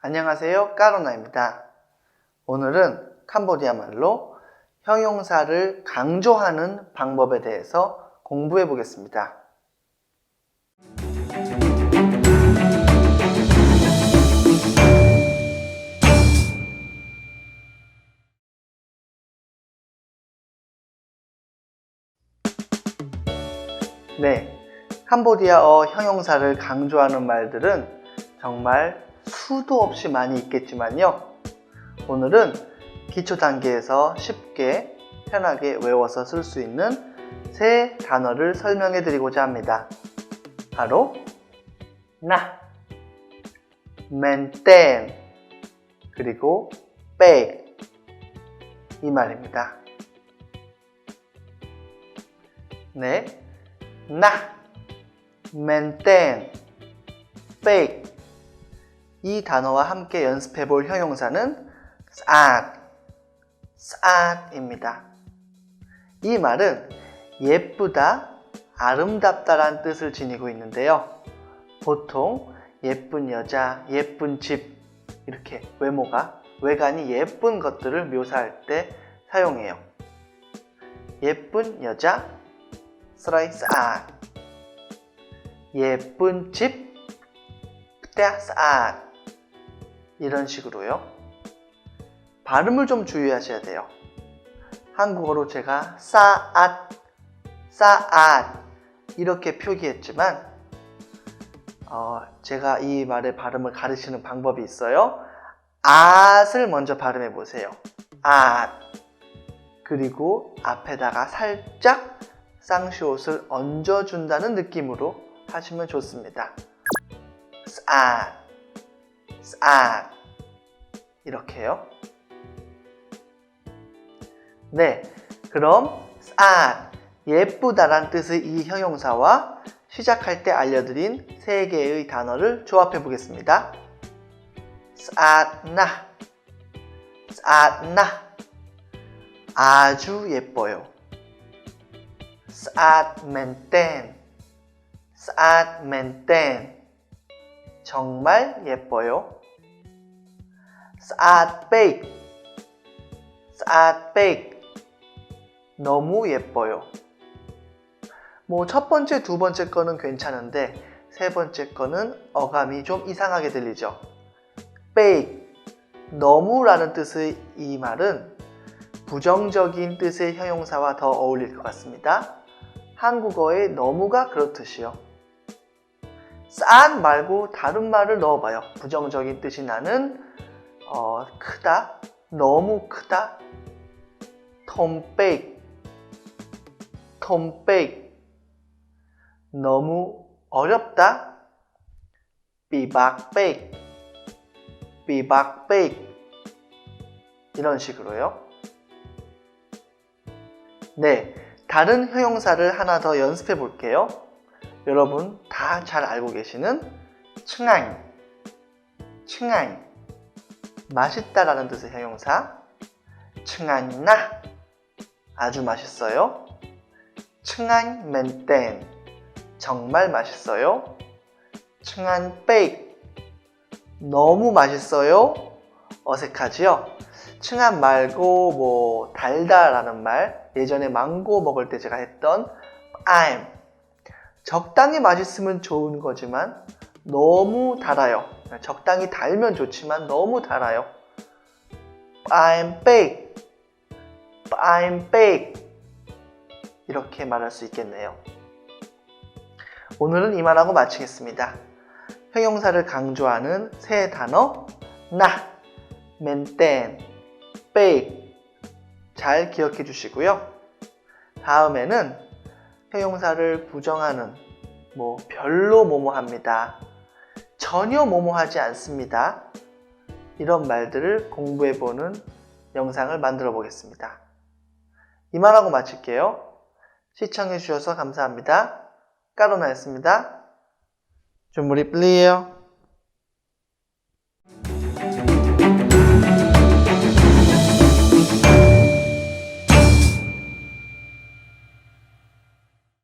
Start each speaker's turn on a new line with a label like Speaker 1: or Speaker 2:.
Speaker 1: 안녕하세요. 까로나입니다. 오늘은 캄보디아 말로 형용사를 강조하는 방법에 대해서 공부해 보겠습니다. 네. 캄보디아어 형용사를 강조하는 말들은 정말 수도 없이 많이 있겠지만요. 오늘은 기초 단계에서 쉽게 편하게 외워서 쓸 수 있는 세 단어를 설명해 드리고자 합니다. 바로 나, 맨땐, 그리고 백이 말입니다. 네, 나, 맨땐, 백 이 단어와 함께 연습해 볼 형용사는 앗, 앗입니다. 이 말은 예쁘다, 아름답다란 뜻을 지니고 있는데요. 보통 예쁜 여자, 예쁜 집 이렇게 외모가 외관이 예쁜 것들을 묘사할 때 사용해요. 예쁜 여자, 스라이스 앗 예쁜 집, 떼스 앗 이런 식으로요. 발음을 좀 주의하셔야 돼요. 한국어로 제가 싸앗, 싸앗 이렇게 표기했지만 어, 제가 이 말의 발음을 가르치는 방법이 있어요. 앗을 먼저 발음해 보세요. 앗 그리고 앞에다가 살짝 쌍시옷을 얹어준다는 느낌으로 하시면 좋습니다. 앗, 앗 이렇게요. 네, 그럼 아 예쁘다란 뜻의 이 형용사와 시작할 때 알려드린 세 개의 단어를 조합해 보겠습니다. 앗나, 앗나, 아주 예뻐요. 앗멘땐, 앗멘땐, 정말 예뻐요. 앗베이크, 앗베이크, 너무 예뻐요. 뭐 첫 번째, 두 번째 거는 괜찮은데 세 번째 거는 어감이 좀 이상하게 들리죠. bake, 너무라는 뜻의 이 말은 부정적인 뜻의 형용사와 더 어울릴 것 같습니다. 한국어의 너무가 그렇듯이요. 싼 말고 다른 말을 넣어봐요. 부정적인 뜻이 나는 어, 크다, 너무 크다, 톰베이크, 톰베이크, 너무 어렵다, 비박베이크, 비박베이크 이런 식으로요. 네, 다른 형용사를 하나 더 연습해 볼게요. 여러분 다 잘 알고 계시는 층안, 층안, 맛있다라는 뜻의 형용사. 층안나, 아주 맛있어요. 층안맨땐, 정말 맛있어요. 층안 베이크, 너무 맛있어요. 어색하지요? 층안 말고 뭐 달다라는 말 예전에 망고 먹을 때 제가 했던 I'm 적당히 맛있으면 좋은 거지만 너무 달아요. 적당히 달면 좋지만 너무 달아요. I'm bake, I'm bake 이렇게 말할 수 있겠네요. 오늘은 이만하고 마치겠습니다. 형용사를 강조하는 세 단어 나, 맨땐, bake 잘 기억해 주시고요. 다음에는 형용사를 부정하는 뭐 별로 뭐뭐 합니다. 전혀 뭐뭐하지 않습니다. 이런 말들을 공부해 보는 영상을 만들어 보겠습니다. 이만하고 마칠게요. 시청해 주셔서 감사합니다. 까로나였습니다. 좀 우리 플리에요.